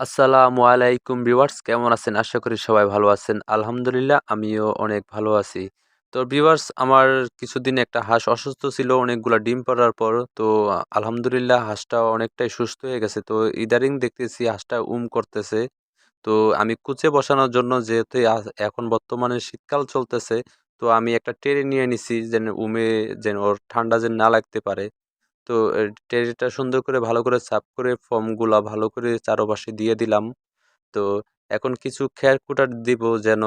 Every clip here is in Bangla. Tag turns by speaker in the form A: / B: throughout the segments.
A: আসসালামু আলাইকুম ভিউয়ার্স, কেমন আছেন? আশা করি সবাই ভালো আছেন। আলহামদুলিল্লাহ, আমিও অনেক ভালো আছি। তো ভিউয়ার্স, আমার কিছুদিন একটা হাঁস অসুস্থ ছিল, অনেকগুলা ডিম পাড়ার পর। তো আলহামদুলিল্লাহ, হাঁসটা অনেকটাই সুস্থ হয়ে গেছে। তো ইদারিং দেখতেছি হাঁসটা উম করতেছে। তো আমি কুচে বসানোর জন্য যেহেতু এখন বর্তমানে শীতকাল চলতেছে, তো আমি একটা ট্রে নিয়ে নিছি, যেন উমে, যেন ওর ঠান্ডা যেন না লাগতে পারে। তো ট্রেটা সুন্দর করে ভালো করে সাফ করে ফোমগুলা ভালো করে চারপাশে দিয়ে দিলাম। তো এখন কিছু খের কুটার দিব যেন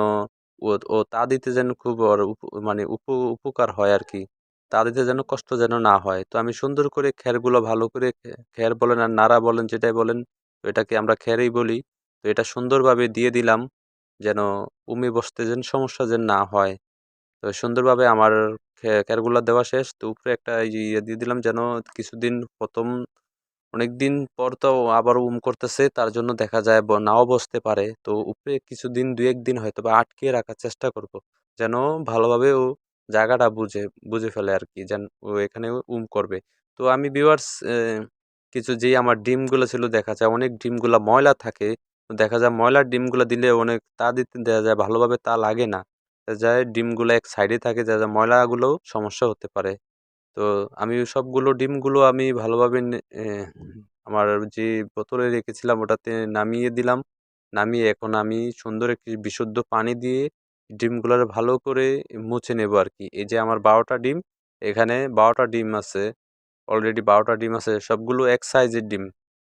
A: ও তা দিতে যেন খুব মানে উপ, উপকার হয় আর কি। তা দিতে যেন কষ্ট যেন না হয়। তো আমি সুন্দর করে খেরগুলো ভালো করে খে- খের বলেন আর নাড়া বলেন যেটাই বলেন তো এটাকে আমরা খেরই বলি। তো এটা সুন্দরভাবে দিয়ে দিলাম যেন উমি বসতে যেন সমস্যা যেন না হয়। তো সুন্দরভাবে আমার খেরগুলা দেওয়া শেষ। তো উপরে একটা ইয়ে দিয়ে দিলাম যেন কিছুদিন প্রথম অনেক দিন পর তো আবার উম করতেছে, তার জন্য দেখা যায় নাও বসতে পারে। তো উপরে কিছুদিন দুই একদিন হয়তো বা আটকে রাখার চেষ্টা করব, যেন ভালোভাবে ও জায়গাটা বুঝে বুঝে ফেলে আর কি, যেন ও এখানে উম করবে। তো আমি ভিউয়ার্স কিছু যেই আমার ডিমগুলো ছিল দেখা যায়, অনেক ডিমগুলা ময়লা থাকে। দেখা যায় ময়লার ডিমগুলো দিলে অনেক তা দিতে দেওয়া যায়, ভালোভাবে তা লাগে না। যায়, ডিমগুলো এক সাইডে থাকে, যা যা ময়লাগুলোও সমস্যা হতে পারে। তো আমি সবগুলো ডিমগুলো আমি ভালোভাবে আমার যে বোতলে রেখেছিলাম ওটাতে নামিয়ে দিলাম। নামিয়ে এখন আমি সুন্দর একটি বিশুদ্ধ পানি দিয়ে ডিমগুলোর ভালো করে মুছে নেব আর কি এই যে আমার বারোটা ডিম, এখানে বারোটা ডিম আছে অলরেডি বারোটা ডিম আছে, সবগুলো এক সাইজের ডিম।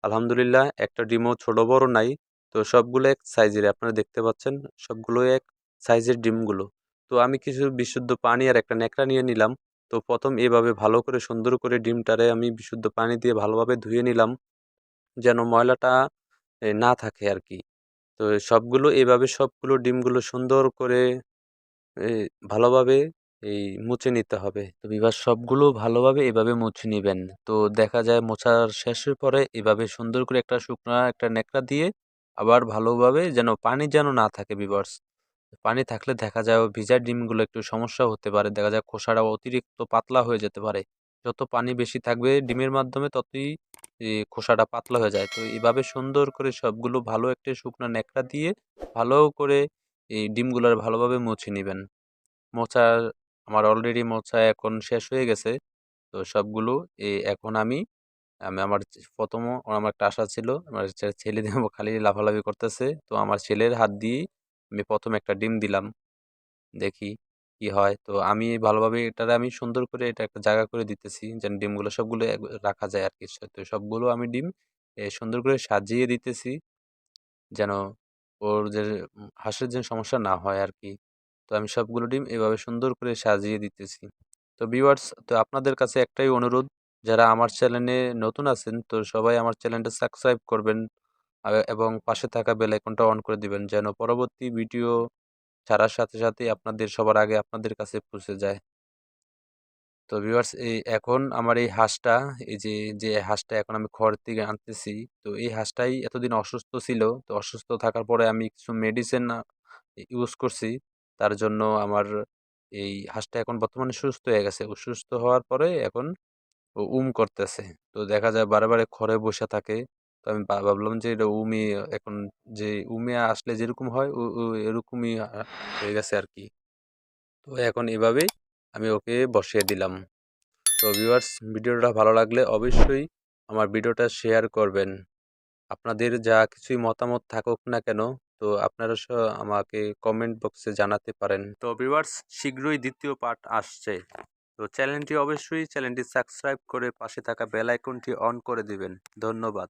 A: আলহামদুলিল্লাহ একটা ডিমও ছোট বড় নাই, তো সবগুলো এক সাইজের, আপনারা দেখতে পাচ্ছেন? সবগুলো এক সাইজের ডিমগুলো। তো আমি কিছু বিশুদ্ধ পানি আর একটা ন্যাকড়া নিয়ে নিলাম। তো প্রথম এভাবে ভালো করে সুন্দর করে ডিমটারে আমি বিশুদ্ধ পানি দিয়ে ভালোভাবে ধুয়ে নিলাম। যেন ময়লাটা না থাকে আর কি তো সবগুলো, এভাবে সবগুলো ডিমগুলো সুন্দর করে ভালোভাবে, এই, মুছে নিতে হবে। তো এবার সবগুলো ভালোভাবে এভাবে মুছে নিবেন। তো দেখা যায় মোছার শেষের পরে এভাবে সুন্দর করে একটা শুকনো একটা ন্যাকড়া দিয়ে আবার ভালোভাবে যেন পানি যেন না থাকে বিভার্স পানি থাকলে দেখা যায় ভিজা ডিমগুলো একটু সমস্যা হতে পারে। দেখা যায় খোসাটা অতিরিক্ত পাতলা হয়ে যেতে পারে। যত পানি বেশি থাকবে ডিমের মাধ্যমে ততই খোসাটা পাতলা হয়ে যায়। তো এইভাবে সুন্দর করে সবগুলো ভালো একটা শুকনো ন্যাকড়া দিয়ে ভালো করে এই ডিমগুলোর ভালোভাবে মুছে নেবেন। মোছা আমার অলরেডি মোছা এখন শেষ হয়ে গেছে। তো সবগুলো এখন আমি আমি আমার প্রথম আমার একটা আশা ছিল, আমার ছেলে খালি লাফালাফি করতেছে। তো আমার ছেলের হাত দিয়ে আমি প্রথম একটা ডিম দিলাম। দেখি কি হয়। তো আমি ভালোভাবে এটারে আমি সুন্দর করে এটা একটা জায়গা করে দিতেছি যেন ডিমগুলো সবগুলো রাখা যায় আর কি তো সবগুলো আমি ডিম সুন্দর করে সাজিয়ে দিতেছি যেন ওর যে হাঁসের যেন সমস্যা না হয় আর কি তো আমি সবগুলো ডিম এভাবে সুন্দর করে সাজিয়ে দিতেছি। তো ভিউয়ার্স, তো আপনাদের কাছে একটাই অনুরোধ, যারা আমার চ্যানেলে নতুন আছেন, তো সবাই আমার চ্যানেলটা সাবস্ক্রাইব করবেন। এবং পাশে থাকা বেল আইকনটা অন করে দিবেন যেন পরবর্তী ভিডিও ছাড়ার সাথে সাথে আপনাদের সবার আগে আপনাদের কাছে পৌঁছে যায়। তো ভিউয়ার্স এই এখন আমার এই হাঁসটা, এই যে যে হাঁসটা এখন আমি খড় থেকে আনতেছি, তো এই হাঁসটাই এতদিন অসুস্থ ছিল, তো অসুস্থ থাকার পরে আমি কিছু মেডিসিন ইউজ করছি। তার জন্য আমার এই হাঁসটা এখন বর্তমানে সুস্থ হয়ে গেছে। সুস্থ হওয়ার পরে এখন উম করতেছে। তো দেখা যায় বারে বারে খড়ে বসে থাকে। তো আমি ভাবলাম যে, এটা উমি, এখন যে উমে আসলে যেরকম হয় এরকমই হয়ে গেছে আর কি তো এখন এভাবেই আমি ওকে বসিয়ে দিলাম। তো ভিউয়ার্স ভিডিওটা ভালো লাগলে অবশ্যই আমার ভিডিওটা শেয়ার করবেন। আপনাদের যা কিছুই মতামত থাকুক না কেন, তো আপনারা আমাকে কমেন্ট বক্সে জানাতে পারেন। তো ভিউয়ার্স শীঘ্রই দ্বিতীয় পার্ট আসছে। তো চ্যানেলটি অবশ্যই চ্যানেলটি সাবস্ক্রাইব করে পাশে থাকা বেল আইকনটি অন করে দিবেন। ধন্যবাদ।